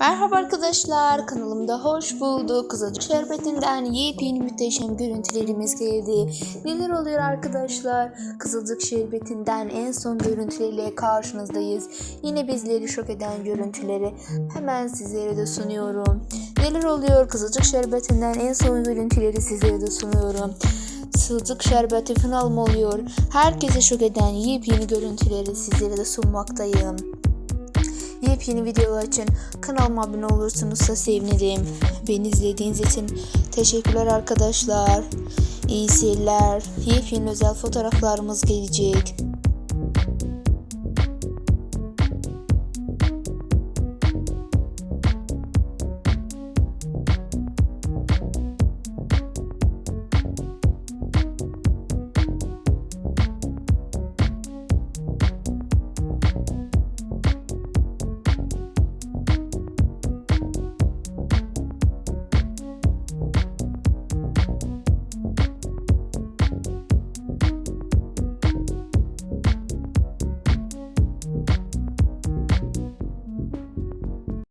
Merhaba arkadaşlar kanalımda hoş bulduk. Kızılcık Şerbeti'nden yepyeni muhteşem görüntülerimiz geldi. Neler oluyor arkadaşlar? Kızılcık Şerbeti'nden en son görüntülerle karşınızdayız. Yine bizleri şok eden görüntüleri hemen sizlere de sunuyorum. Neler oluyor? Kızılcık Şerbeti'nden en son görüntüleri sizlere de sunuyorum. Kızılcık Şerbeti final mı oluyor? Herkese şok eden yepyeni görüntüleri sizlere de sunmaktayım. Yepyeni videolar için kanalıma abone olursunuz da sevinirim. Beni izlediğiniz için teşekkürler arkadaşlar. İyi seyirler. Yepyeni özel fotoğraflarımız gelecek.